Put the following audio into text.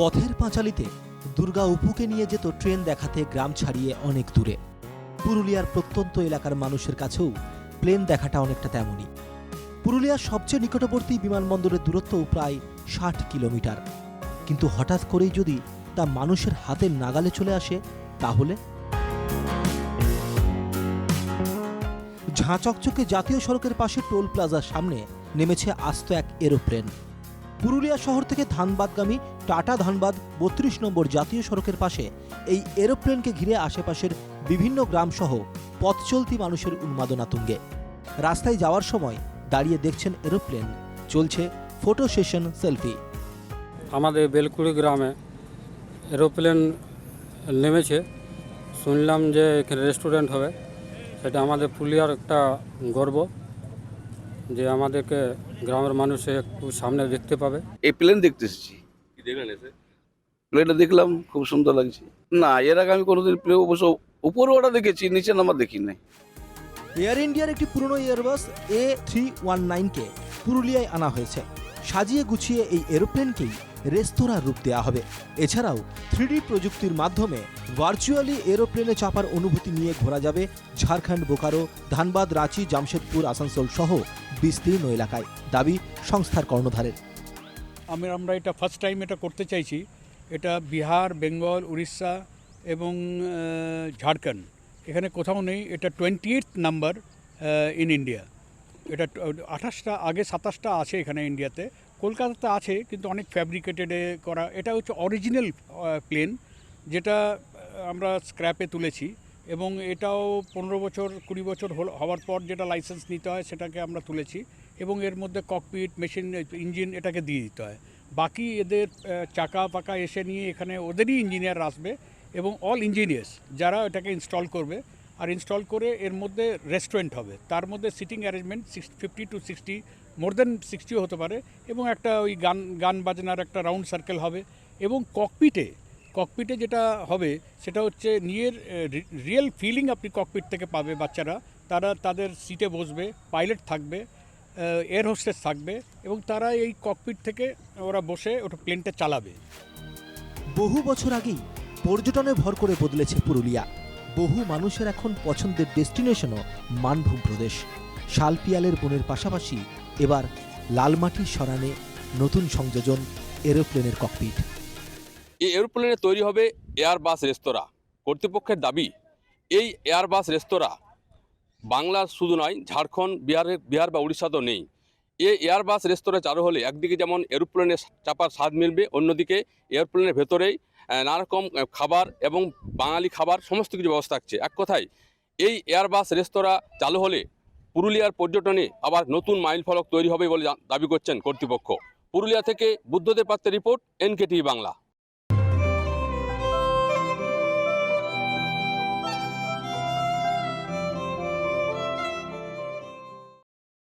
পথের পাঁচালিতে দুর্গা উপুকে নিয়ে যেত ট্রেন দেখাতে গ্রাম ছাড়িয়ে অনেক দূরে। পুরুলিয়ার প্রত্যন্ত এলাকার মানুষের কাছেও প্লেন দেখাটা অনেকটা তেমনই। পুরুলিয়ার সবচেয়ে নিকটবর্তী বিমানবন্দরের দূরত্ব প্রায় ষাট কিলোমিটার। কিন্তু হঠাৎ করেই যদি তা মানুষের হাতের নাগালে চলে আসে, তাহলে? ঝাঁচকচকে জাতীয় সড়কের পাশে টোল প্লাজার সামনে নেমেছে আস্ত এক এরোপ্লেন। পুরুলিয়া শহর থেকে ধানবাদগামী টাটা ধানবাদ বত্রিশ নম্বর জাতীয় সড়কের পাশে এই এরোপ্লেনকে ঘিরে আশেপাশের বিভিন্ন গ্রামসহ পথ চলতি মানুষের উন্মাদনা তুঙ্গে। রাস্তায় যাওয়ার সময় দাঁড়িয়ে দেখছেন এরোপ্লেন। চলছে ফটো সেশন সেলফি। আমাদের বেলকুড়ি গ্রামে এরোপ্লেন নেমেছে। শুনলাম যে এখানে রেস্টুরেন্ট হবে। সেটা আমাদের পুরুলিয়ার একটা গর্ব। যে আমাদেরকে গ্রামের মানুষে একটু সামনে দেখতে পাবে। এই প্লেন দেখতে এসেছি। কি দেখলেন এসে? প্লেনটা দেখলাম খুব সুন্দর লাগছে। না এর আগে আমি কোনোদিন প্লেন অবশ্য উপরে ওটা দেখেছি নিচে নাম্বার দেখি নাই এয়ার ইন্ডিয়ার একটি পুরনো এয়ারবাস এ থ্রি ওয়ান নাইনকে পুরুলিয়ায় আনা হয়েছে। সাজিয়ে গুছিয়ে এই এরোপ্লেনকেই রেস্তোরাঁ রূপ দেওয়া হবে। এছাড়াও থ্রিডি প্রযুক্তির মাধ্যমে ভার্চুয়ালি এরোপ্লেনে চাপার অনুভূতি নিয়ে ঘোরা যাবে ঝাড়খণ্ড বোকারো ধানবাদ রাঁচি জামশেদপুর আসানসোল সহ বিস্তীর্ণ এলাকায় দাবি সংস্থার কর্ণধারের। আমি আমরা এটা ফার্স্ট টাইম এটা করতে চাইছি। এটা বিহার, বেঙ্গল, উড়িষ্যা এবং ঝাড়খণ্ড। এখানে কোথাও নেই। এটা twenty eight number in India এটা আঠাশটা আগে সাতাশটা আছে এখানে ইন্ডিয়াতে কলকাতাতে আছে, কিন্তু অনেক ফ্যাব্রিকেটেডে করা। এটা হচ্ছে অরিজিনাল প্লেন যেটা আমরা স্ক্র্যাপে তুলেছি। এবং এটাও পনেরো বছর, কুড়ি বছর হওয়ার পর যেটা লাইসেন্স নিতে হয় সেটাকে আমরা তুলেছি এবং এর মধ্যে ককপিট মেশিন ইঞ্জিন এটাকে দিয়ে দিতে হয়। বাকি এদের চাকা পাকা এসে নিয়ে এখানে ওদেরই ইঞ্জিনিয়ার আসবে এবং অল ইঞ্জিনিয়ার্স যারা এটাকে ইনস্টল করবে। আর ইনস্টল করে এর মধ্যে রেস্টুরেন্ট হবে। তার মধ্যে seating arrangement six fifty to sixty more than সিক্সটিও হতে পারে এবং একটা ওই গান গান বাজনার একটা রাউন্ড সার্কেল হবে এবং ককপিটে ককপিটে যেটা হবে, সেটা হচ্ছে নিজের রিয়েল ফিলিং আপনি ককপিট থেকে পাবে বাচ্চারা। তারা তাদের সিটে বসবে পাইলট থাকবে এয়ার হোস্টেস থাকবে এবং তারা এই ককপিট থেকে ওরা বসে ওটা প্লেনটা চালাবে। বহু বছর আগেই পর্যটনে ভর করে বদলেছে পুরুলিয়া। বহু মানুষের এখন পছন্দের ডেস্টিনেশনও মানভূম প্রদেশ। শালপিয়ালের বনের পাশাপাশি এবার লালমাটির সরানে নতুন সংযোজন এরোপ্লেনের ককপিট এই এরোপ্লেনে তৈরি হবে এয়ারবাস রেস্তোরাঁ। কর্তৃপক্ষের দাবি এই এয়ারবাস রেস্তোরাঁ বাংলার শুধু নয় ঝাড়খণ্ড বিহারের বিহার বা উড়িষ্যাতেও নেই। এই এয়ারবাস রেস্তোরাঁ চালু হলে একদিকে যেমন এরোপ্লেনে চাপার স্বাদ মিলবে অন্যদিকে এয়ারপ্লেনের ভেতরেই আহ, নানা রকম আহ, খাবার এবং বাঙালি খাবার সমস্ত কিছু ব্যবস্থা থাকছে। এক কথায় এই এয়ারবাস রেস্তোরাঁ চালু হলে পুরুলিয়ার পর্যটনে আবার নতুন মাইল ফলক তৈরি হবে বলে দাবি করছেন কর্তৃপক্ষ। পুরুলিয়া থেকে বুদ্ধদেব পাত্রের রিপোর্ট এনকেটিভি বাংলা।